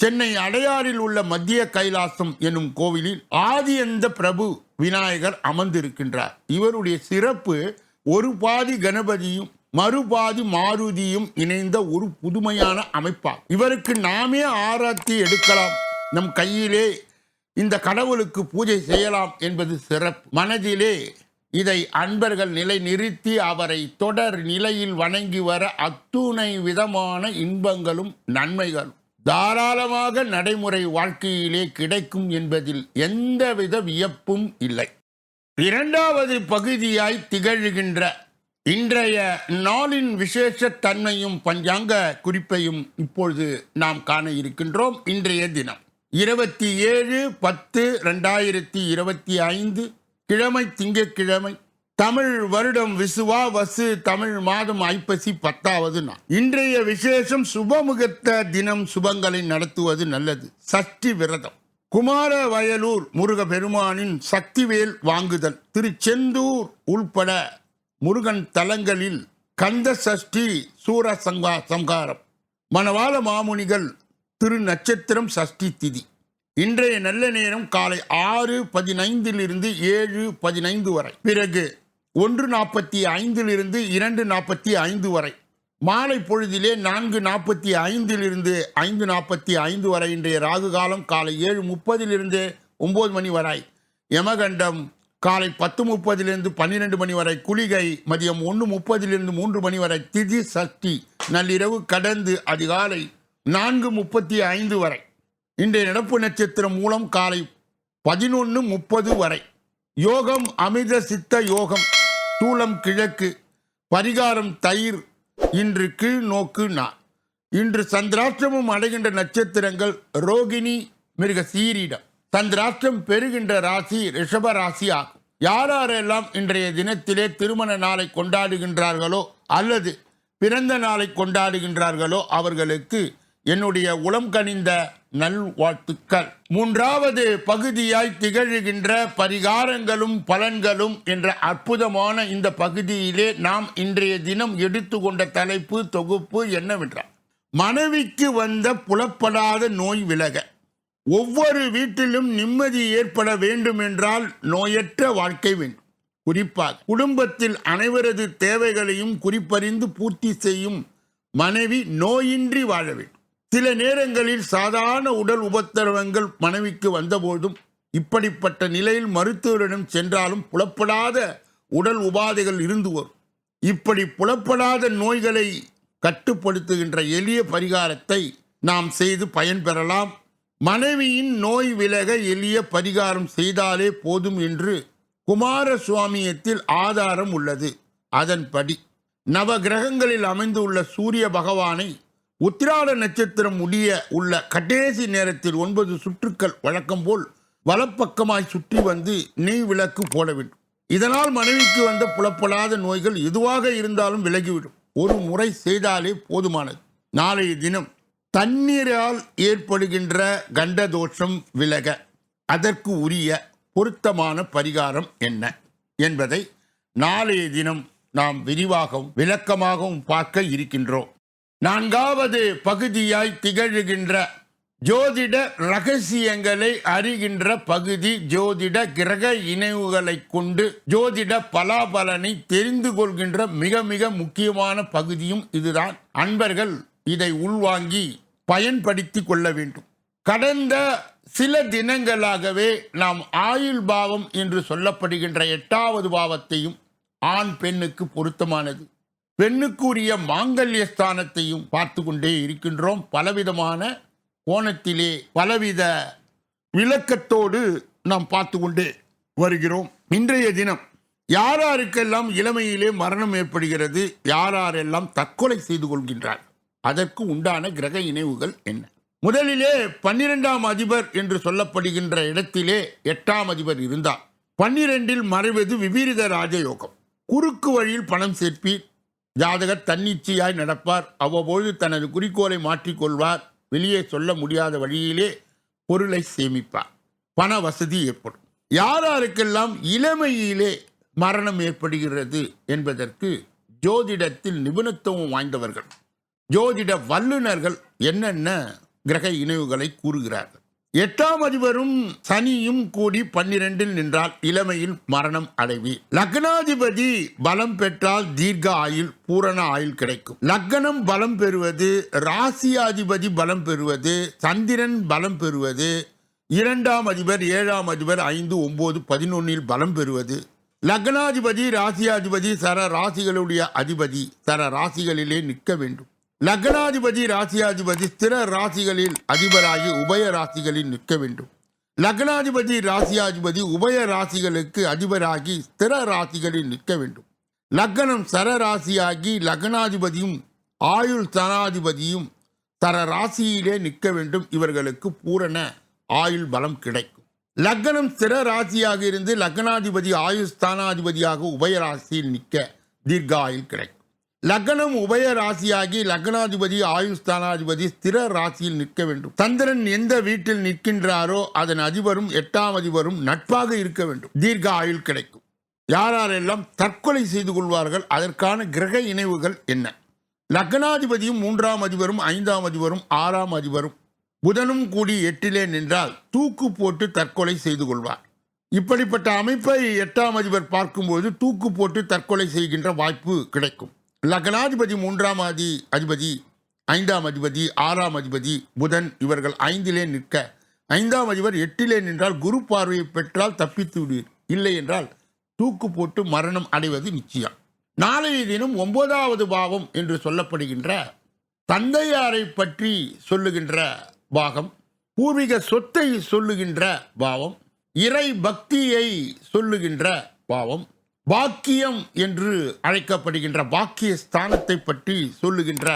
சென்னை அடையாறில் உள்ள மத்திய கைலாசம் என்னும் கோவிலில் ஆதியந்த பிரபு விநாயகர் அமர்ந்திருக்கின்றார். இவருடைய சிறப்பு ஒரு பாதி கணபதியும் மறுபாதி மாருதியும் இணைந்த ஒரு புதுமையான அமைப்பாகும் இவருக்கு நாமே ஆராய்ச்சி எடுக்கலாம். நம் கையிலே இந்த கடவுளுக்கு பூஜை செய்யலாம் என்பது சிறப்பு. மனதிலே இதை அன்பர்கள் நிலை நிறுத்தி அவரை தொடர் நிலையில் வணங்கி வர அத்துணை விதமான இன்பங்களும் நன்மைகளும் தாராளமாக நடைமுறை வாழ்க்கையிலே கிடைக்கும் என்பதில் எந்தவித வியப்பும் இல்லை. இரண்டாவது பகுதியாய் திகழ்கின்ற இன்றைய நாளின் விசேஷ தன்மையும் பஞ்சாங்க குறிப்பையும் இப்பொழுது நாம் காண இருக்கின்றோம். இன்றைய தினம் இருபத்தி ஏழு பத்து ரெண்டாயிரத்தி இருபத்தி ஐந்து கிழமை திங்கட்கிழமை தமிழ் வருடம் விசுவா வசு தமிழ் மாதம் ஐப்பசி பத்தாவது நாள். இன்றைய விசேஷம் சுபமுகத்த தினம் சுபங்களை நடத்துவது நல்லது. சஷ்டி விரதம். குமார வயலூர் முருக பெருமானின் சக்திவேல் வாங்குதல். திருச்செந்தூர் உள்பட முருகன் தலங்களில் கந்த சஷ்டி சூர சங்கா சங்காரம். மணவாள மாமுனிகள் திரு நட்சத்திரம் சஷ்டி திதி. இன்றைய நல்ல நேரம் காலை ஆறு பதினைந்திலிருந்து ஏழு பதினைந்து வரை. பிறகு ஒன்று நாற்பத்தி ஐந்திலிருந்து இரண்டு நாற்பத்தி ஐந்து வரை. மாலை பொழுதிலே நான்கு நாற்பத்தி ஐந்திலிருந்து ஐந்து நாற்பத்தி ஐந்து வரை இன்றைய ராகு காலம் காலை ஏழு முப்பதிலிருந்து ஒம்பது மணி வரை. யமகண்டம் காலை பத்து முப்பதிலிருந்து பன்னிரெண்டு மணி வரை. குளிகை மதியம் ஒன்று முப்பதிலிருந்து மூன்று மணி வரை. திதி சஷ்டி நள்ளிரவு கடந்து அதிகாலை நான்கு முப்பத்தி ஐந்து வரை. இன்றைய நடப்பு நட்சத்திரம் மூலம் காலை பதினொன்று முப்பது வரை. யோகம் அமிர்த சித்த யோகம். தூளம் கிழக்கு பரிகாரம் தயிர் இன்று கீழ் நோக்கு நான் இன்று சந்திராஷ்டிரமும் அடைகின்ற நட்சத்திரங்கள் ரோகிணி மிருக சீரிடம். சந்திராஷ்டிரம் பெறுகின்ற ராசி ரிஷப ராசி ஆகும். யாரெல்லாம் இன்றைய தினத்திலே திருமண நாளை கொண்டாடுகின்றார்களோ அல்லது பிறந்த நாளை கொண்டாடுகின்றார்களோ அவர்களுக்கு என்னுடைய உளம் கனிந்த நல்வாழ்த்துக்கள். மூன்றாவது பகுதியாய் திகழ்கின்ற பரிகாரங்களும் பலன்களும் என்ற அற்புதமான இந்த பகுதியிலே நாம் இன்றைய தினம் எடுத்துக்கொண்ட தலைப்பு தொகுப்பு என்னவென்றால் மனைவிக்கு வந்த புலப்படாத நோய் விலக. ஒவ்வொரு வீட்டிலும் நிம்மதி ஏற்பட வேண்டும் என்றால் நோயற்ற வாழ்க்கை வேண்டும். குறிப்பாக குடும்பத்தில் அனைவரது தேவைகளையும் குறிப்பறிந்து பூர்த்தி செய்யும் மனைவி நோயின்றி வாழ வேண்டும். சில நேரங்களில் சாதாரண உடல் உபத்திரவங்கள் மனைவிக்கு வந்தபோதும் இப்படிப்பட்ட நிலையில் மருத்துவரிடம் சென்றாலும் புலப்படாத உடல் உபாதைகள் இருந்து வரும். இப்படி புலப்படாத நோய்களை கட்டுப்படுத்துகின்ற எளிய பரிகாரத்தை நாம் செய்து பயன்பெறலாம். மனைவியின் நோய் விலக எளிய பரிகாரம் செய்தாலே போதும் என்று குமார சுவாமியத்தில் ஆதாரம் உள்ளது. அதன்படி நவ கிரகங்களில் அமைந்துள்ள சூரிய பகவானை உத்திராட நட்சத்திரம் முடிய உள்ள கடைசி நேரத்தில் ஒன்பது சுற்றுக்கள் வழக்கம் போல் வலப்பக்கமாய் சுற்றி வந்து நெய் விளக்கு போட வேண்டும் இதனால் மனைவிக்கு வந்த புலப்படாத நோய்கள் எதுவாக இருந்தாலும் விலகிவிடும். ஒரு முறை செய்தாலே போதுமானது. நாளைய தினம் தண்ணீரால் ஏற்படுகின்ற கண்ட தோஷம் விலக அதற்கு உரிய பொருத்தமான பரிகாரம் என்ன என்பதை நாளைய தினம் நாம் விரிவாகவும் விளக்கமாகவும் பார்க்க இருக்கின்றோம். நான்காவது பகுதியாய் திகழ்கின்ற ஜோதிட ரகசியங்களை அறிகின்ற பகுதி ஜோதிட கிரக இணைவுகளை கொண்டு ஜோதிட பலாபலனை தெரிந்து கொள்கின்ற மிக மிக முக்கியமான பகுதியும் இதுதான். அன்பர்கள் இதை உள்வாங்கி பயன்படுத்தி கொள்ள வேண்டும். கடந்த சில தினங்களாகவே நாம் ஆயுள் பாவம் என்று சொல்லப்படுகின்ற எட்டாவது பாவத்தையும் ஆண் பெண்ணுக்கு பொருத்தமானது. பெண்ணுக்குரிய மாங்கல்ய ஸ்தானத்தையும் பார்த்து கொண்டே இருக்கின்றோம். பலவிதமான கோணத்திலே பலவித விளக்கத்தோடு நாம் பார்த்து கொண்டே வருகிறோம். இன்றைய தினம் யாராருக்கெல்லாம் இளமையிலே மரணம் ஏற்படுகிறது யாரெல்லாம் தற்கொலை செய்து கொள்கின்றார் அதற்கு உண்டான கிரக இணைவுகள் என்ன? முதலிலே பன்னிரெண்டாம் அதிபர் என்று சொல்லப்படுகின்ற இடத்திலே எட்டாம் அதிபர் இருந்தார். பன்னிரெண்டில் மறைவது விபீரித ராஜயோகம். குறுக்கு வழியில் பணம் சேர்ப்பீர் ஜாதகர் தன்னிச்சையாய் நடப்பார். அவ்வப்பொழுது தனது குறிக்கோளை மாற்றிக்கொள்வார். வெளியே சொல்ல முடியாத வழியிலே பொருளை சேமிப்பார். பண வசதி ஏற்படும். யாராருக்கெல்லாம் இளமையிலே மரணம் ஏற்படுகிறது என்பதற்கு ஜோதிடத்தில் நிபுணத்துவம் வாய்ந்தவர்கள் ஜோதிட வல்லுநர்கள் என்னென்ன கிரக இணைவுகளை கூறுகிறார்கள்? எட்டாம் அதிபரும் சனியும் கூடி பன்னிரெண்டில் நின்றால் இளமையில் மரணம் அடைவி. லக்னாதிபதி பலம் பெற்றால் தீர்க்க ஆயுள் பூரண ஆயுள் கிடைக்கும். லக்னம் பலம் பெறுவது ராசியாதிபதி பலம் பெறுவது சந்திரன் பலம் பெறுவது இரண்டாம் அதிபர் ஏழாம் அதிபர் ஐந்து ஒன்பது பதினொன்னில் பலம் பெறுவது. லக்னாதிபதி ராசியாதிபதி சர ராசிகளுடைய அதிபதி சர ராசிகளிலே நிற்க வேண்டும். லக்னாதிபதி ராசியாதிபதி ஸ்திர ராசிகளில் அதிபராகி உபய ராசிகளில் நிற்க வேண்டும். லக்னாதிபதி ராசியாதிபதி உபய ராசிகளுக்கு அதிபராகி ஸ்திர ராசிகளில் நிற்க வேண்டும். லக்னம் சர ராசியாகி லக்னாதிபதியும் ஆயுள் சனாதிபதியும் சர ராசியிலே நிற்க வேண்டும். இவர்களுக்கு பூரண ஆயுள் பலம் கிடைக்கும். லக்னம் ஸ்திர ராசியாக இருந்து லக்னாதிபதி ஆயுள் ஸ்தானாதிபதியாக உபய ராசியில் நிற்க தீர்க்க ஆயுள் கிடைக்கும். லக்னம் உபய ராசியாகி லக்னாதிபதி ஆயுஸ்தானாதிபதி ஸ்திர ராசியில் நிற்க வேண்டும். சந்திரன் எந்த வீட்டில் நிற்கின்றாரோ அதன் அதிபரும் எட்டாம் அதிபரும் நட்பாக இருக்க வேண்டும். தீர்க்க ஆயுள் கிடைக்கும். யாரெல்லாம் தற்கொலை செய்து கொள்வார்கள் அதற்கான கிரக இணைவுகள் என்ன? லக்னாதிபதியும் மூன்றாம் அதிபரும் ஐந்தாம் அதிபரும் ஆறாம் அதிபரும் புதனும் கூடி எட்டிலே நின்றால் தூக்கு போட்டு தற்கொலை செய்து கொள்வார். இப்படிப்பட்ட அமைப்பை எட்டாம் அதிபர் பார்க்கும்போது தூக்கு போட்டு தற்கொலை செய்கின்ற வாய்ப்பு கிடைக்கும். லக்னாதிபதி மூன்றாம் ஆதி அதிபதி ஐந்தாம் அதிபதி ஆறாம் அதிபதி புதன் இவர்கள் ஐந்திலே நிற்க. ஐந்தாம் அதிபர் எட்டிலே நின்றால் குரு பார்வையை பெற்றால் தப்பித்து விடுவீர் இல்லை என்றால் தூக்கு போட்டு மரணம் அடைவது நிச்சயம். நாளைய தினம் ஒன்பதாவது பாவம் என்று சொல்லப்படுகின்ற தந்தையாரை பற்றி சொல்லுகின்ற பாகம் பூர்வீக சொத்தை சொல்லுகின்ற பாவம் இறை பக்தியை சொல்லுகின்ற பாவம் பாக்கியம் என்று அழைக்கப்படுகின்ற பாக்கிய ஸ்தானத்தை பற்றி சொல்லுகின்ற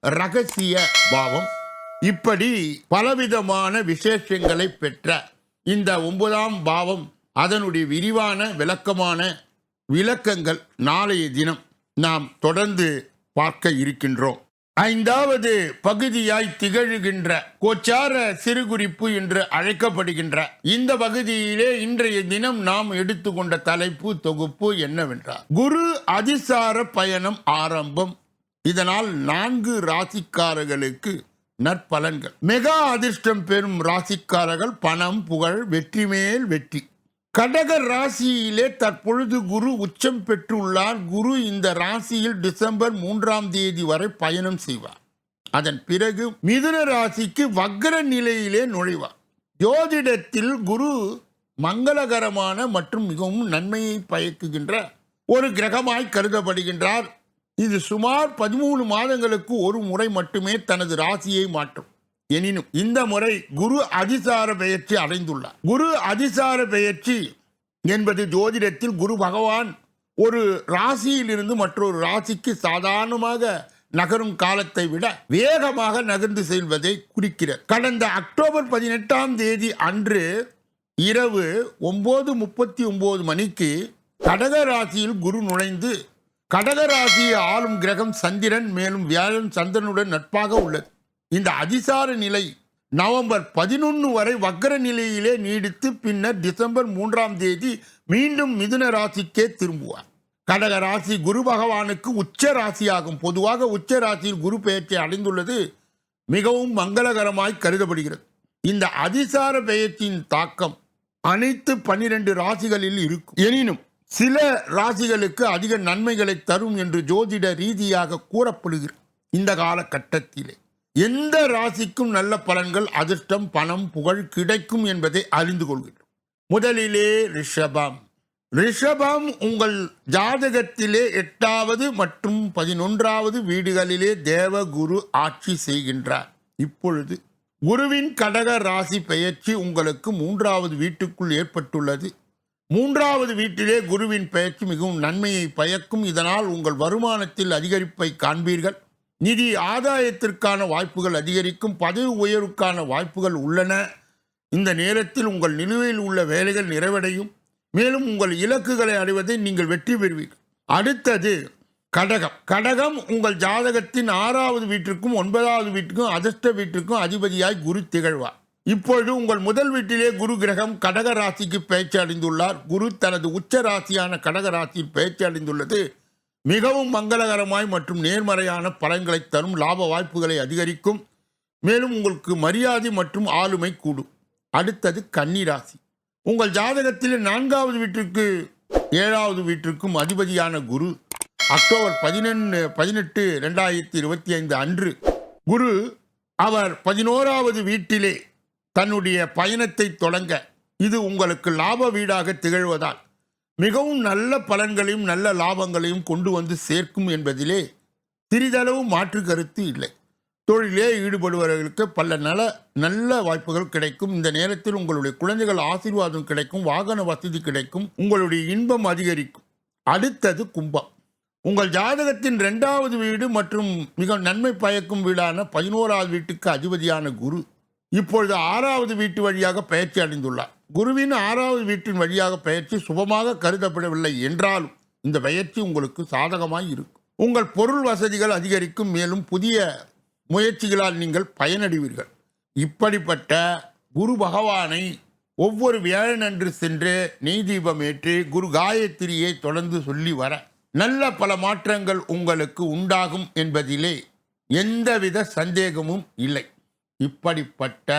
ரகசிய பாவம். இப்படி பலவிதமான விசேஷங்களை பெற்ற இந்த ஒன்பதாம் பாவம் அதனுடைய விரிவான விளக்கமான விளக்கங்கள் நாளைய தினம் நாம் தொடர்ந்து பார்க்க இருக்கின்றோம். ஐந்தாவது பகுதியாய் திகழ்கின்ற கோச்சார சிறுகுறிப்பு என்று அழைக்கப்படுகின்ற இந்த பகுதியிலே இன்றைய தினம் நாம் எடுத்துக்கொண்ட தலைப்பு தொகுப்பு என்னவென்றால் குரு அதிசார பயணம் ஆரம்பம். இதனால் நான்கு ராசிக்காரர்களுக்கு நற்பலன்கள். மெகா அதிர்ஷ்டம் பெறும் ராசிக்காரர்கள் பணம் புகழ் வெற்றி மேல் வெற்றி. கடக ராசியிலே தற்பொழுது குரு உச்சம் பெற்றுள்ளார். குரு இந்த ராசியில் டிசம்பர் மூன்றாம் தேதி வரை பயணம் செய்வார். அதன் பிறகு மிதுன ராசிக்கு வக்ர நிலையிலே நுழைவார். ஜோதிடத்தில் குரு மங்களகரமான மற்றும் மிகவும் நன்மையை பயக்குகின்ற ஒரு கிரகமாய் கருதப்படுகின்றார். இது சுமார் பதிமூணு மாதங்களுக்கு ஒரு முறை மட்டுமே தனது ராசியை மாற்றும். எனினும் இந்த முறை குரு அதிசார பெயர்ச்சி அடைந்துள்ளார். குரு அதிசார பெயர்ச்சி என்பது ஜோதிடத்தில் குரு பகவான் ஒரு ராசியிலிருந்து மற்றொரு ராசிக்கு சாதாரணமாக நகரும் காலத்தை விட வேகமாக நகர்ந்து செல்வதை குறிக்கிறது. கடந்த அக்டோபர் பதினெட்டாம் தேதி அன்று இரவு ஒன்பது முப்பத்தி ஒன்பது மணிக்கு கடக ராசியில் குரு நுழைந்து கடக ராசியை ஆளும் கிரகம் சந்திரன் மேலும் வியாழன் சந்திரனுடன் நட்பாக உள்ளது. இந்த அதிசார நிலை நவம்பர் பதினொன்று வரை வக்கர நிலையிலே நீடித்து பின்னர் டிசம்பர் மூன்றாம் தேதி மீண்டும் மிதுன ராசிக்கே திரும்புவார். கடக ராசி குரு பகவானுக்கு உச்ச ராசியாகும். பொதுவாக உச்ச ராசியில் குரு பெயர்ச்சி அடைந்துள்ளது. மிகவும் மங்களகரமாய் கருதப்படுகிறது. இந்த அதிசார பெயர்ச்சியின் தாக்கம் அனைத்து பன்னிரண்டு ராசிகளில் இருக்கும். எனினும் சில ராசிகளுக்கு அதிக நன்மைகளை தரும் என்று ஜோதிட ரீதியாக கூறப்படுகிறது. இந்த காலகட்டத்திலே எந்த ராசிக்கும் நல்ல பலன்கள் அதிர்ஷ்டம் பணம் புகழ் கிடைக்கும் என்பதை அறிந்து கொள்கிறோம். முதலிலே ரிஷபம். ரிஷபம் உங்கள் ஜாதகத்திலே எட்டாவது மற்றும் பதினொன்றாவது வீடுகளிலே தேவகுரு ஆட்சி செய்கின்றார். இப்பொழுது குருவின் கடக ராசி பெயர்ச்சி உங்களுக்கு மூன்றாவது வீட்டுக்குள் ஏற்பட்டுள்ளது. மூன்றாவது வீட்டிலே குருவின் பெயர்ச்சி மிகவும் நன்மையை பயக்கும். இதனால் உங்கள் வருமானத்தில் அதிகரிப்பை காண்பீர்கள். நிதி ஆதாயத்திற்கான வாய்ப்புகள் அதிகரிக்கும் பதவி உயர்வுக்கான வாய்ப்புகள் உள்ளன. இந்த நேரத்தில் உங்கள் நிலுவையில் உள்ள வேலைகள் நிறைவடையும். மேலும் உங்கள் இலக்குகளை அடைவதை நீங்கள் வெற்றி பெறுவீர்கள். அடுத்தது கடகம். கடகம் உங்கள் ஜாதகத்தின் ஆறாவது வீட்டிற்கும் ஒன்பதாவது வீட்டுக்கும் அதிர்ஷ்ட வீட்டிற்கும் அதிபதியாய் குரு திகழ்வார். இப்பொழுது உங்கள் முதல் வீட்டிலே குரு கிரகம் கடக ராசிக்கு பயிற்சி அடைந்துள்ளார். குரு தனது உச்ச ராசியான கடக ராசியில் பயிற்சி அடைந்துள்ளது. மிகவும் மங்களகரமாய் மற்றும் நேர்மறையான பலன்களை தரும் லாப வாய்ப்புகளை அதிகரிக்கும். மேலும் உங்களுக்கு மரியாதை மற்றும் ஆளுமை கூடும். அடுத்தது கன்னிராசி. உங்கள் ஜாதகத்தில் நான்காவது வீட்டிற்கு ஏழாவது வீட்டிற்கும் அதிபதியான குரு அக்டோபர் பதினொன்று பதினெட்டு ரெண்டாயிரத்தி இருபத்தி ஐந்து அன்று. குரு அவர் பதினோராவது வீட்டிலே தன்னுடைய பயணத்தை தொடங்க இது உங்களுக்கு லாப வீடாக திகழ்வதால் மிகவும் நல்ல பலன்களையும் நல்ல லாபங்களையும் கொண்டு வந்து சேர்க்கும் என்பதிலே சிறிதளவு மாற்று கருத்து இல்லை. தொழிலே ஈடுபடுபவர்களுக்கு பல நல நல்ல வாய்ப்புகள் கிடைக்கும். இந்த நேரத்தில் உங்களுடைய குழந்தைகள் ஆசீர்வாதம் கிடைக்கும் வாகன வசதி கிடைக்கும் உங்களுடைய இன்பம் அதிகரிக்கும். அடுத்தது கும்பம். உங்கள் ஜாதகத்தின் இரண்டாவது வீடு மற்றும் மிக நன்மை பயக்கும் வீடான பதினோராவது வீட்டுக்கு அதிபதியான குரு இப்பொழுது ஆறாவது வீட்டு வழியாக பயிற்சி அடைந்துள்ளார். குருவின் ஆறாவது வீட்டின் வழியாக பயிற்சி சுபமாக கருதப்படவில்லை என்றாலும் இந்த பயிற்சி உங்களுக்கு சாதகமாய் இருக்கும். உங்கள் பொருள் வசதிகள் அதிகரிக்கும் மேலும் புதிய முயற்சிகளால் நீங்கள் பயனடைவீர்கள். இப்படிப்பட்ட குரு பகவானை ஒவ்வொரு வியாழனன்று சென்று நெய் தீபம் ஏற்றி குரு காயத்ரியை தொடர்ந்து சொல்லி வர நல்ல பல மாற்றங்கள் உங்களுக்கு உண்டாகும் என்பதிலே எந்தவித சந்தேகமும் இல்லை. இப்படிப்பட்ட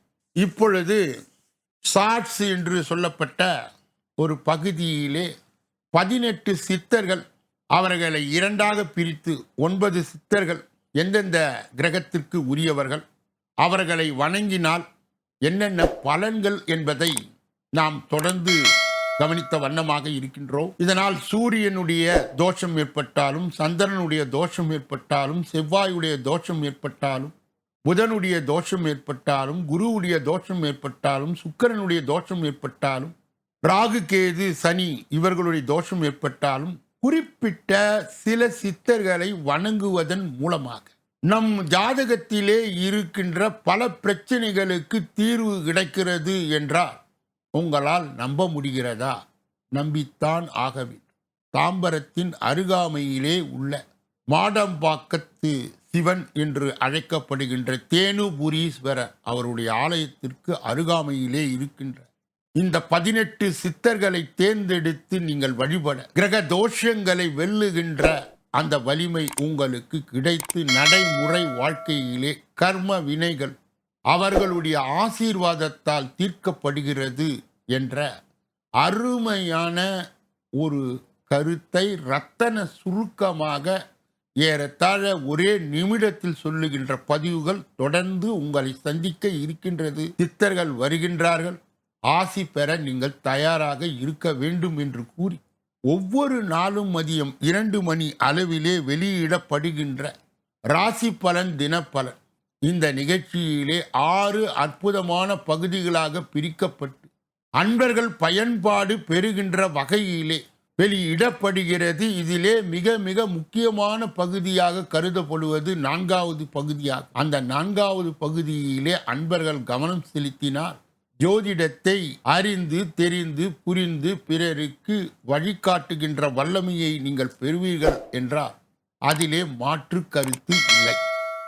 இப்பொழுது சாட்ஸ் என்று சொல்லப்பட்ட ஒரு பகுதியிலே பதினெட்டு சித்தர்கள் அவர்களை இரண்டாக பிரித்து ஒன்பது சித்தர்கள் எந்தெந்த கிரகத்திற்கு உரியவர்கள் அவர்களை வணங்கினால் என்னென்ன பலன்கள் என்பதை நாம் தொடர்ந்து கவனித்த வண்ணமாக இருக்கின்றோம். இதனால் சூரியனுடைய தோஷம் ஏற்பட்டாலும் சந்திரனுடைய தோஷம் ஏற்பட்டாலும் செவ்வாயுடைய தோஷம் ஏற்பட்டாலும் புதனுடைய தோஷம் ஏற்பட்டாலும் குருவுடைய தோஷம் ஏற்பட்டாலும் சுக்கிரனுடைய தோஷம் ஏற்பட்டாலும் ராகு கேது சனி இவர்களுடைய தோஷம் ஏற்பட்டாலும் குறிப்பிட்ட சில சித்தர்களை வணங்குவதன் மூலமாக நம் ஜாதகத்திலே இருக்கின்ற பல பிரச்சனைகளுக்கு தீர்வு கிடைக்கிறது என்றால் உங்களால் நம்ப முடிகிறதா? நம்பித்தான் ஆக வேண்டும். தாம்பரத்தின் அருகாமையிலே உள்ள மாடம்பாக்கத்து சிவன் என்று அழைக்கப்படுகின்ற தேனுபுரீஸ்வரர் அவருடைய ஆலயத்திற்கு அருகாமையிலே இருக்கின்ற இந்த பதினெட்டு சித்தர்களை தேர்ந்தெடுத்து நீங்கள் வழிபட கிரக தோஷங்களை வெல்லுகின்ற அந்த வலிமை உங்களுக்கு கிடைத்து நடைமுறை வாழ்க்கையிலே கர்ம வினைகள் அவர்களுடைய ஆசீர்வாதத்தால் தீர்க்கப்படுகிறது என்ற அருமையான ஒரு கருத்தை ரத்தன சுருக்கமாக ஏறத்தாழ ஒரே நிமிடத்தில் சொல்லுகின்ற பதிவுகள் தொடர்ந்து உங்களை சந்திக்க இருக்கின்றது. சித்தர்கள் வருகின்றார்கள். ஆசி பெற நீங்கள் தயாராக இருக்க வேண்டும் என்று கூறி ஒவ்வொரு நாளும் மதியம் இரண்டு மணி அளவிலே வெளியிடப்படுகின்ற ராசி பலன் தினப்பலன். இந்த நிகழ்ச்சியிலே ஆறு அற்புதமான பகுதிகளாக பிரிக்கப்பட்டு அன்பர்கள் பயன்பாடு பெறுகின்ற வகையிலே வெளியிடப்படுகிறது. இதிலே மிக மிக முக்கியமான பகுதியாக கருதப்படுவது நான்காவது பகுதியாகும். அந்த நான்காவது பகுதியிலே அன்பர்கள் கவனம் செலுத்தினால் ஜோதிடத்தை அறிந்து தெரிந்து புரிந்து பிறருக்கு வழிகாட்டுகின்ற வல்லமையை நீங்கள் பெறுவீர்கள் என்றால் அதிலே மாற்று கருத்து இல்லை.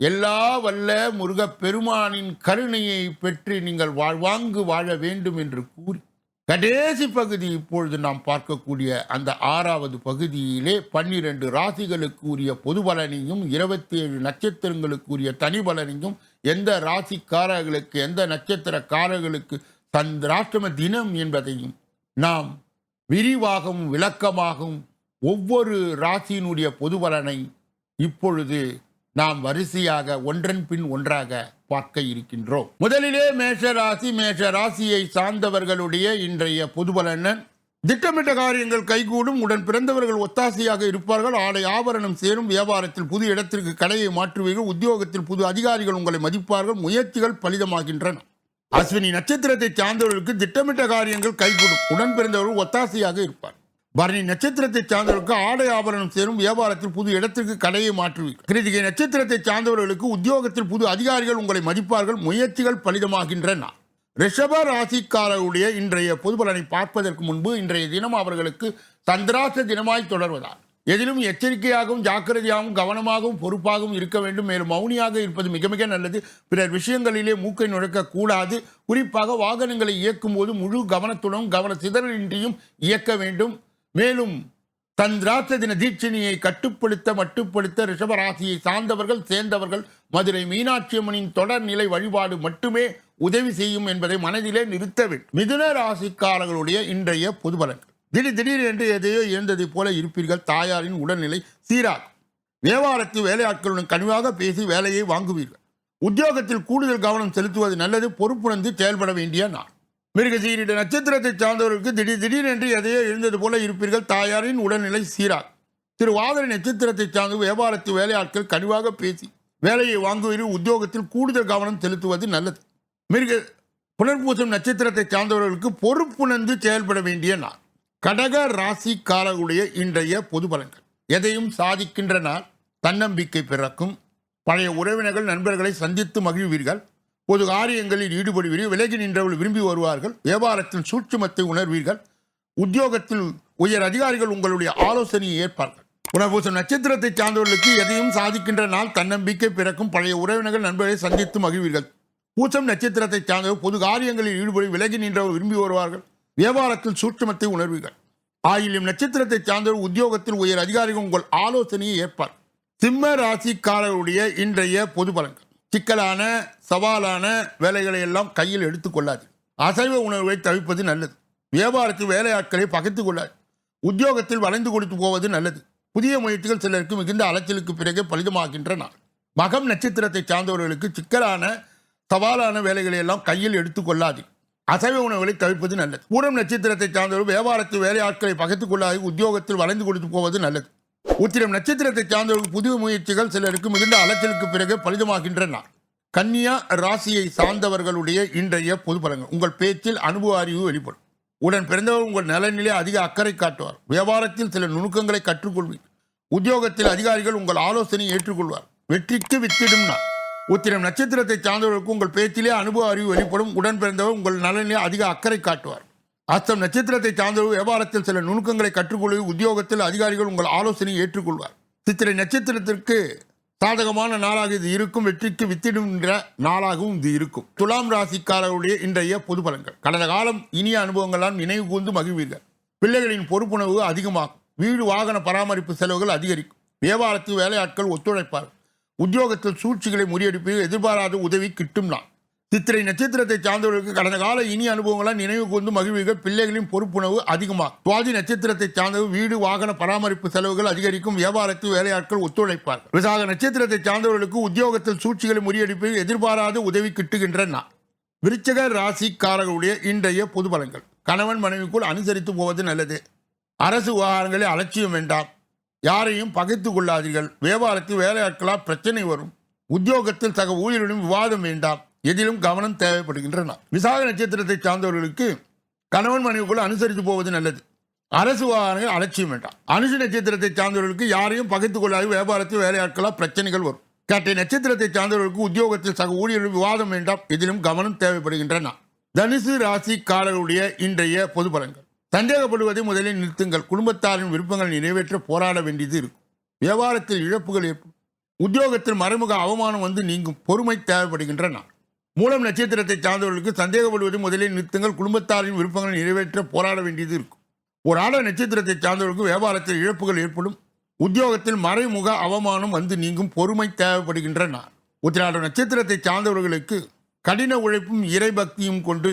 எல்லா வல்ல முருகப் பெருமானின் கருணையை பெற்று நீங்கள் வாழ்வாங்கு வாழ வேண்டும் என்று கூறி கடைசி பகுதி இப்பொழுது நாம் பார்க்கக்கூடிய அந்த ஆறாவது பகுதியிலே பன்னிரண்டு ராசிகளுக்கு உரிய பொது பலனையும் இருபத்தி ஏழு நட்சத்திரங்களுக்கு உரிய தனி பலனையும் எந்த ராசிக்காரர்களுக்கு எந்த நட்சத்திரக்காரர்களுக்கு சந்திராஷ்டம தினம் என்பதையும் நாம் விரிவாகவும் விளக்கமாகவும் ஒவ்வொரு ராசியினுடைய பொது பலனை இப்பொழுது நாம் வரிசையாக ஒன்றன் பின் ஒன்றாக பார்க்க இருக்கின்றோம். முதலிலே மேஷ ராசி மேஷ ராசியை சார்ந்தவர்களுடைய இன்றைய பொதுபலன் திட்டமிட்ட காரியங்கள் கைகூடும் உடன் பிறந்தவர்கள் ஒத்தாசையாக இருப்பார்கள் ஆடை ஆபரணம் சேரும் வியாபாரத்தில் புது இடத்திற்கு கடையை மாற்றுவீர்கள் உத்தியோகத்தில் புது அதிகாரிகள் உங்களை மதிப்பார்கள் முயற்சிகள் பலிதமாகின்றன. அஸ்வினி நட்சத்திரத்தை சார்ந்தவர்களுக்கு திட்டமிட்ட காரியங்கள் கைகூடும் உடன் பிறந்தவர்கள் ஒத்தாசையாக இருப்பார் பரணி நட்சத்திரத்தை சார்ந்தவர்களுக்கு ஆடை ஆபரணம் சேரும் வியாபாரத்தில் புது இடத்திற்கு கடையை மாற்றுவீர்கள் கிருத்திகை நட்சத்திரத்தை சார்ந்தவர்களுக்கு உத்தியோகத்தில் புது அதிகாரிகள் உங்களை மதிப்பார்கள் முயற்சிகள் பலிதமாகின்றன. ரிஷப ராசிக்காரருடைய இன்றைய பொது பலனை பார்ப்பதற்கு முன்பு இன்றைய தினம் அவர்களுக்கு சந்திராச தினமாய் தொடர்வதால். எதிலும் எச்சரிக்கையாகவும் ஜாக்கிரதையாகவும் கவனமாகவும் பொறுப்பாகவும் இருக்க வேண்டும். மேலும் மௌனியாக இருப்பது மிக மிக நல்லது. பிறர் விஷயங்களிலே மூக்கை நுழைக்க கூடாது. குறிப்பாக வாகனங்களை இயக்கும் போது முழு கவனத்துடன் கவன சிதறலின்றியும் இயக்க வேண்டும். மேலும் தன் சந்திராச தின தீட்சணியை கட்டுப்படுத்த மட்டுப்படுத்த ரிஷபராசியை சார்ந்தவர்கள் சேர்ந்தவர்கள் மதுரை மீனாட்சி அம்மனின் தொடர்நிலை வழிபாடு மட்டுமே உதவி செய்யும் என்பதை மனதிலே நிறுத்த வேண்டும் மிதுன ராசிக்காரர்களுடைய இன்றைய பொது திடீர் திடீர் என்று எதையோ இழந்ததைப் போல இருப்பீர்கள். தாயாரின் உடல்நிலை சீராகும். வியாபாரத்தில் வேலையாட்களுடன் கனிவாக பேசி வேலையை வாங்குவீர்கள். உத்தியோகத்தில் கூடுதல் கவனம் செலுத்துவது நல்லது. பொறுப்புணர்ந்து செயல்பட வேண்டிய நாள். மிருகசீரிட நட்சத்திரத்தை சார்ந்தவர்களுக்கு திடீர் திடீரென்று எதையோ இருந்தது போல இருப்பீர்கள். தாயாரின் உடல்நிலை சீரார். திரு வாதிரை நட்சத்திரத்தை சார்ந்த வியாபாரத்து வேலையாட்கள் கனிவாக பேசி வேலையை வாங்குவதில் உத்தியோகத்தில் கூடுதல் கவனம் செலுத்துவது நல்லது. மிருக புனர்பூசம் நட்சத்திரத்தை சார்ந்தவர்களுக்கு பொறுப்புணர்ந்து செயல்பட வேண்டிய நாள். கடக ராசிக்காரர்களுடைய இன்றைய பொது பலன்கள். எதையும் சாதிக்கின்ற நாள். தன்னம்பிக்கை பிறக்கும். பழைய உறவினர்கள் நண்பர்களை சந்தித்து மகிழ்வீர்கள். பொது காரியங்களில் ஈடுபடுவீர்கள் விலகி நின்றவர்கள் விரும்பி வருவார்கள் வியாபாரத்தில் சூட்சுமத்தை உணர்வீர்கள் உத்தியோகத்தில் உயர் அதிகாரிகள் உங்களுடைய ஆலோசனையை ஏற்பார்கள். புனர்பூசம் நட்சத்திரத்தை சார்ந்தவர்களுக்கு எதையும் சாதிக்கின்ற நாள் தன்னம்பிக்கை பிறக்கும் பழைய உறவினர்கள் நண்பர்களை சந்தித்து மகிழ்வீர்கள். பூசம் நட்சத்திரத்தை சார்ந்தவர் பொது காரியங்களில் ஈடுபடி விலகி நின்றவர் விரும்பி வருவார்கள் வியாபாரத்தில் சூட்சுமத்தை உணர்வீர்கள். ஆயிலும் நட்சத்திரத்தை சார்ந்தவர் உத்தியோகத்தில் உயர் அதிகாரிகள் உங்கள் ஆலோசனையை ஏற்பார். சிம்ம ராசிக்காரருடைய இன்றைய பொது பலன்கள். சிக்கலான சவாலான வேலைகளை எல்லாம் கையில் எடுத்துக்கொள்ளாது அசைவ உணர்வை தவிர்ப்பது நல்லது. வியாபாரத்தில் வேலையாட்களை பகைத்துக் கொள்ளாது. உத்தியோகத்தில் வளைந்து கொடுத்து போவது நல்லது. புதிய முயற்சிகள் சிலருக்கு மிகுந்த அலைச்சலுக்கு பிறகு பலிதமாகின்றன. மகம் நட்சத்திரத்தை சார்ந்தவர்களுக்கு சிக்கலான சவாலான வேலைகளை எல்லாம் கையில் எடுத்துக்கொள்ளாது அசைவ உணவுகளை தவிர்ப்பது நல்லது. பூரம் நட்சத்திரத்தை சார்ந்தவர் வியாபாரத்தில் வேலையாட்களை பகைத்துக் கொள்ளாது. உத்தியோகத்தில் வளைந்து கொடுத்து போவது நல்லது. உத்திரம் நட்சத்திரத்தை சார்ந்தவர்கள் புதிய முயற்சிகள் சிலருக்கு மிகுந்த அலைச்சலுக்கு பிறகு பலிதமாகின்றன. கன்னியா ராசியை சார்ந்தவர்களுடைய இன்றைய பொது பலங்கள் உங்கள் பேச்சில் அனுபவ அறிவு வெளிப்படும். உடன் பிறந்தவர் உங்கள் நலனிலே அதிக அக்கறை காட்டுவார். வியாபாரத்தில் சில நுணுக்கங்களை கற்றுக்கொள்வீர். உத்தியோகத்தில் அதிகாரிகள் உங்கள் ஆலோசனையை ஏற்றுக்கொள்வார். வெற்றிக்கு வித்திடும் நாள். உத்திரம் நட்சத்திரத்தை சார்ந்தவர்களுக்கு உங்கள் பேச்சிலே அனுபவ அறிவு வெளிப்படும். உடன் பிறந்தவர் உங்கள் நலனிலே அதிக அக்கறை காட்டுவார். அஸ்தம் நட்சத்திரத்தை சார்ந்தவர் வியாபாரத்தில் சில நுணுக்கங்களை கற்றுக்கொள்வது உத்தியோகத்தில் அதிகாரிகள் உங்கள் ஆலோசனையை ஏற்றுக்கொள்வார். சித்திரை நட்சத்திரத்திற்கு சாதகமான நாளாக இது இருக்கும் வெற்றிக்கு வித்திடுகின்ற நாளாகவும் இது இருக்கும். துலாம் ராசிக்காரர்களுடைய இன்றைய பொது பலன்கள். கடந்த காலம் இனிய அனுபவங்களால் நினைவு கூர்ந்து மகிழ்வீர்கள். பிள்ளைகளின் பொறுப்புணர்வு அதிகமாகும். வீடு வாகன பராமரிப்பு செலவுகள் அதிகரிக்கும். வியாபாரத்தில் வேலையாட்கள் ஒத்துழைப்பார் உத்தியோகத்தில் சூழ்ச்சிகளை முறியடிப்பது எதிர்பாராத உதவி கிட்டும் நான் சித்திரை நட்சத்திரத்தை சார்ந்தவர்களுக்கு கடந்த கால இனி அனுபவங்களால் நினைவு கூர்ந்து மகிழ்வீர்கள் பிள்ளைகளின் பொறுப்புணர்வு அதிகமாக சுவாதி நட்சத்திரத்தை சார்ந்தவர் வீடு வாகன பராமரிப்பு செலவுகள் அதிகரிக்கும் வியாபாரத்தில் வேலையாட்கள் ஒத்துழைப்பார் விசாக நட்சத்திரத்தை சார்ந்தவர்களுக்கு உத்தியோகத்தில் சூழ்ச்சிகளை முறியடிப்பில் எதிர்பாராத உதவி கிட்டுகின்ற விருச்சக ராசிக்காரர்களுடைய இன்றைய பொது பலன்கள். கணவன் மனைவிக்குள் அனுசரித்து போவது நல்லது. அரசு விவகாரங்களை அலட்சியம் வேண்டாம். யாரையும் பகைத்து கொள்ளாதீர்கள். வியாபாரத்தில் வேலையாட்களால் பிரச்சனை வரும். உத்தியோகத்தில் சக ஊழியரிடம் விவாதம் வேண்டாம். எதிலும் கவனம் தேவைப்படுகின்றன. விசாக நட்சத்திரத்தை சார்ந்தவர்களுக்கு கணவன் மனைவிக்குள்ள அனுசரித்து போவது நல்லது. அரசு வாகனங்கள் அலட்சியம் வேண்டாம். அனுசு நட்சத்திரத்தை சார்ந்தவர்களுக்கு யாரையும் பகைத்துக் கொள்ளாது. வியாபாரத்தில் வேலையாட்களால் பிரச்சனைகள் வரும். கேட்டை நட்சத்திரத்தை சார்ந்தவர்களுக்கு உத்தியோகத்தில் சக ஊழியர்கள் விவாதம் வேண்டாம். இதிலும் கவனம் தேவைப்படுகின்றன. தனுசு ராசிக்காரருடைய இன்றைய பொது பலன்கள். சந்தேகப்படுவதை முதலில் நிறுத்துங்கள். குடும்பத்தாரின் விருப்பங்களை நிறைவேற்ற போராட வேண்டியது இருக்கும். வியாபாரத்தில் இழப்புகள் ஏற்படும். உத்தியோகத்தில் மறைமுக அவமானம் வந்து நீங்கும். பொறுமை தேவைப்படுகின்றன. மூலம் நட்சத்திரத்தை சார்ந்தவர்களுக்கு சந்தேகப்படுவதை முதலில் நிறுத்துங்கள். குடும்பத்தாரின் விருப்பங்களை நிறைவேற்ற போராட வேண்டியது இருக்கும். ஒரு ஆட நட்சத்திரத்தை சார்ந்தவர்களுக்கு வியாபாரத்தில் இழப்புகள் ஏற்படும். உத்தியோகத்தில் மறைமுக அவமானம் வந்து நீங்கும் பொறுமை தேவைப்படுகின்றன. உத்திராட நட்சத்திரத்தை சார்ந்தவர்களுக்கு கடின உழைப்பும் இறைபக்தியும் கொண்டு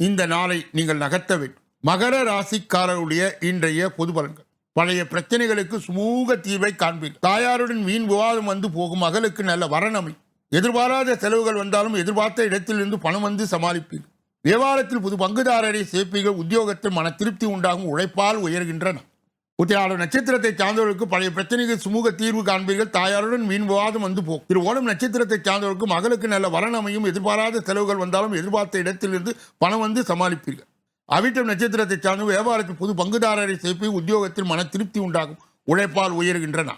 இந்த நாளை நீங்கள் நகர்த்த வேண்டும். மகர ராசிக்காரருடைய இன்றைய பொது பலன்கள். பழைய பிரச்சனைகளுக்கு சுமூக தீர்வை காண்பீர்கள். தாயாருடன் வீண் விவாதம் வந்து போகும். மகளுக்கு நல்ல வரணமை எதிர்பாராத செலவுகள் வந்தாலும் எதிர்பார்த்த இடத்திலிருந்து பணம் வந்து சமாளிப்பீர்கள் வியாபாரத்தில் புது பங்குதாரரை சேர்ப்பீர்கள் உத்தியோகத்தில் மன திருப்தி உண்டாகும் உழைப்பால் உயர்கின்றன. உத்தியாளர் நட்சத்திரத்தை சார்ந்தவர்களுக்கு பழைய பிரச்சனைகள் சுமூக தீர்வு காண்பீர்கள் தாயாருடன் மீன் விவாதம் வந்து போகும். திரு ஓணம் நட்சத்திரத்தை சார்ந்தவர்களுக்கு மகளுக்கு நல்ல வரணமையும் எதிர்பாராத செலவுகள் வந்தாலும் எதிர்பார்த்த இடத்திலிருந்து பணம் வந்து சமாளிப்பீர்கள். அவிட்டம் நட்சத்திரத்தை சார்ந்த வியாபாரத்தில் புது பங்குதாரரை சேர்ப்பி உத்தியோகத்தில் மன திருப்தி உண்டாகும் உழைப்பால் உயர்கின்றன.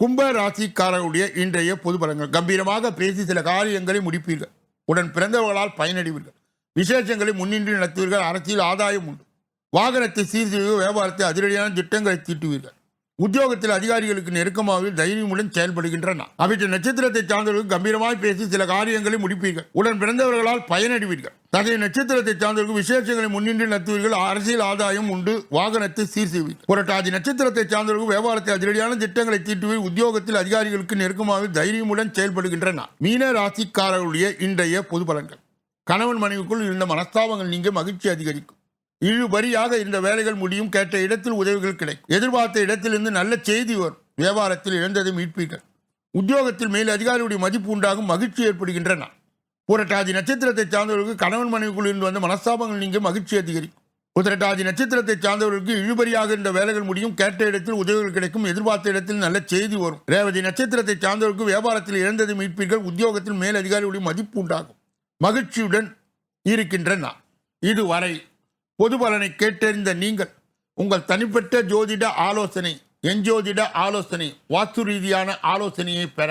கும்ப ராசிக்காரருடைய இன்றைய பொது பலங்கள் கம்பீரமாக பேசி சில காரியங்களை முடிப்பீர்கள். உடன் பிறந்தவர்களால் பயனடைவீர்கள். விசேஷங்களை முன்னின்று நடத்துவீர்கள். அரசியல் ஆதாயம் உண்டு. வாகனத்தை சீர் செய்து வியாபாரத்தை அதிரடியான திட்டங்களை தீட்டுவீர்கள். உத்தியோகத்தில் அதிகாரிகளுக்கு நெருக்கமாகவே தைரியமுடன் செயல்படுகின்றன. அவற்றை நட்சத்திரத்தை சார்ந்தவர்கள் கம்பீரமாய் பேசி சில காரியங்களை முடிப்பீர்கள். உடன் பிறந்தவர்களால் பயனடைவீர்கள். தகைய நட்சத்திரத்தை சார்ந்தவர்கள் விசேஷங்களை முன்னின்று நடத்துவீர்கள் அரசியல் ஆதாயம் உண்டு. வாகனத்தை சீர் செய்வீர்கள். புரட்டாதி நட்சத்திரத்தை சார்ந்தவர்கள் வியாபாரத்தை அதிரடியான திட்டங்களை தீட்டுவீர் உத்தியோகத்தில் அதிகாரிகளுக்கு நெருக்கமாக தைரியமுடன் செயல்படுகின்றன. மீன ராசிக்காரர்களுடைய இன்றைய பொது பலன்கள். கணவன் மனைவிக்குள் இருந்த மனஸ்தாபங்கள் நீங்க மகிழ்ச்சி அதிகரிக்கும். இழுபறியாக இருந்த வேலைகள் முடியும். கேட்ட இடத்தில் உதவிகள் கிடைக்கும். எதிர்பார்த்த இடத்திலிருந்து நல்ல செய்தி வரும். வியாபாரத்தில் இழந்ததை மீட்பீர்கள். உத்தியோகத்தில் மேல் அதிகாரியுடைய மதிப்பு உண்டாகும். மகிழ்ச்சி ஏற்படுகின்றன. புரட்டாதி நட்சத்திரத்தை சார்ந்தவர்களுக்கு கணவன் மனைவிக்குள் இருந்து வந்த மனஸ்தாபங்கள் நீங்க மகிழ்ச்சி அதிகரிக்கும் உத்திரட்டாதி நட்சத்திரத்தை சார்ந்தவர்களுக்கு இழுபறியாக இருந்த வேலைகள் முடியும். கேட்ட இடத்தில் உதவிகள் கிடைக்கும். எதிர்பார்த்த இடத்தில் நல்ல செய்தி வரும். ரேவதி நட்சத்திரத்தை சார்ந்தவர்களுக்கு வியாபாரத்தில் இழந்தது மீட்பீர்கள். உத்தியோகத்தில் மேல் அதிகாரியுடைய மதிப்பு உண்டாகும். மகிழ்ச்சியுடன் இருக்கின்ற நான் இதுவரை பொது பலனை கேட்டறிந்த நீங்கள் உங்கள் தனிப்பட்ட ஜோதிட ஆலோசனை எஞ்சோதிட ஆலோசனை வாஸ்து ரீதியான ஆலோசனையை பெற